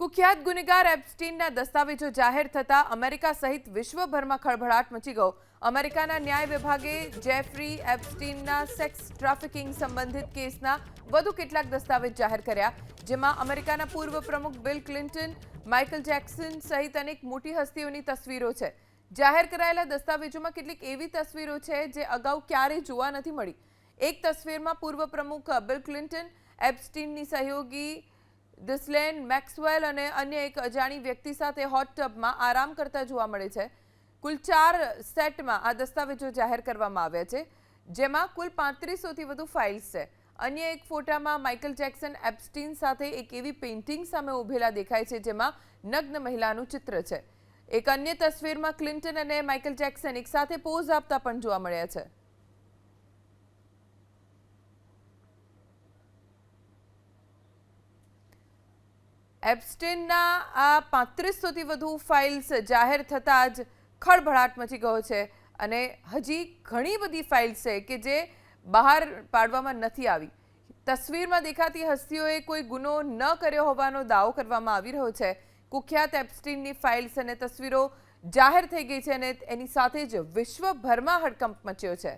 કુખ્યાત ગુનેગાર એપ્સ્ટીનના દસ્તાવેજો જાહેર થતા અમેરિકા સહિત વિશ્વભરમાં ખળભળાટ મચી ગયો. અમેરિકાના ન્યાય વિભાગે જેફરી એપ્સ્ટીનના સેક્સ ટ્રાફિકિંગ સંબંધિત કેસના વધુ કેટલાક દસ્તાવેજ જાહેર કર્યા, જેમાં અમેરિકાના પૂર્વ પ્રમુખ બિલ ક્લિન્ટન, માઇકલ જેક્સન સહિત અનેક મોટી હસ્તીઓની તસવીરો છે. જાહેર કરાયેલા દસ્તાવેજોમાં કેટલીક એવી તસવીરો છે જે અગાઉ ક્યારેય જોવા નથી મળી. એક તસવીરમાં પૂર્વ પ્રમુખ બિલ ક્લિન્ટન, એપ્સ્ટીનની સહયોગી દિસ્લેન મેક્સવેલ અને અન્ય એક અજાણી વ્યક્તિ સાથે હોટ ટબમાં આરામ કરતા જોવા મળે છે. કુલ ચાર સેટમાં આ દસ્તાવેજો જાહેર કરવામાં આવ્યા છે, જેમાં કુલ પાંત્રીસોથી વધુ ફાઇલ્સ છે. અન્ય એક ફોટામાં માઇકલ જેક્સન એપ્સ્ટીન સાથે એક એવી પેઇન્ટિંગ સામે ઉભેલા દેખાય છે, જેમાં નગ્ન મહિલાનું ચિત્ર છે. એક અન્ય તસવીરમાં ક્લિન્ટન અને માઇકલ જેક્સન એક સાથે પોઝ આપતા પણ જોવા મળ્યા છે. એપ્સ્ટેનના આ પાંત્રીસોથી વધુ ફાઇલ્સ જાહેર થતાં જ ખળભળાટ મચી ગયો છે અને હજી ઘણી બધી ફાઇલ્સ છે કે જે બહાર પાડવામાં નથી આવી. તસવીરમાં દેખાતી હસ્તીઓએ કોઈ ગુનો ન કર્યો હોવાનો દાવો કરવામાં આવી રહ્યો છે. કુખ્યાત એપ્સ્ટીનની ફાઇલ્સ અને તસવીરો જાહેર થઈ ગઈ છે અને એની સાથે જ વિશ્વભરમાં હડકંપ મચ્યો છે.